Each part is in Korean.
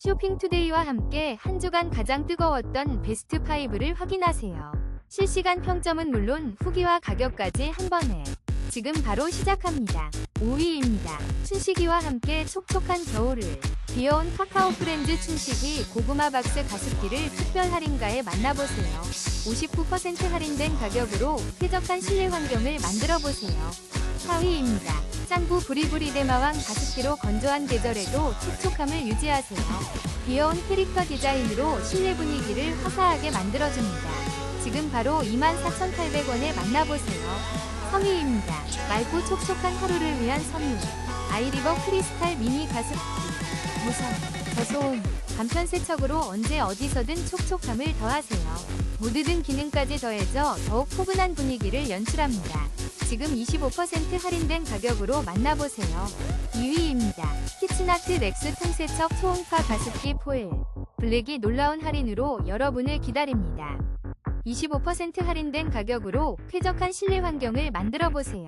쇼핑투데이와 함께 한 주간 가장 뜨거웠던 베스트 5를 확인하세요. 실시간 평점은 물론 후기와 가격까지 한 번에 지금 바로 시작합니다. 5위입니다. 춘식이와 함께 촉촉한 겨울을 귀여운 카카오 프렌즈 춘식이 고구마 박스 가습기를 특별 할인가에 만나보세요. 59% 할인된 가격으로 쾌적한 실내 환경을 만들어 보세요. 4위입니다. 짱구 부리부리 대마왕 가습기로 건조한 계절에도 촉촉함을 유지하세요. 귀여운 캐릭터 디자인으로 실내 분위기를 화사하게 만들어줍니다. 지금 바로 24,800원에 만나보세요. 3위입니다. 맑고 촉촉한 하루를 위한 선물. 아이리버 크리스탈 미니 가습기. 무선, 저소음, 간편 세척으로 언제 어디서든 촉촉함을 더하세요. 모드 등 기능까지 더해져 더욱 포근한 분위기를 연출합니다. 지금 25% 할인된 가격으로 만나보세요. 2위입니다. 키친아트 렉스 통세척 초음파 가습기 포일. 블랙이 놀라운 할인으로 여러분을 기다립니다. 25% 할인된 가격으로 쾌적한 실내 환경을 만들어 보세요.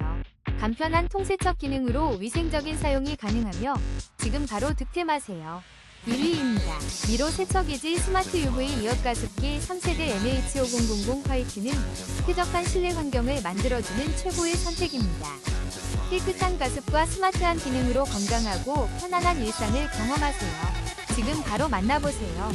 간편한 통세척 기능으로 위생적인 사용이 가능하며 지금 바로 득템하세요. 1위입니다. 미로 세척이지 스마트 UV 이어 가습기 3세대 MH5000 화이트는 쾌적한 실내 환경을 만들어주는 최고의 선택입니다. 깨끗한 가습과 스마트한 기능으로 건강하고 편안한 일상을 경험하세요. 지금 바로 만나보세요.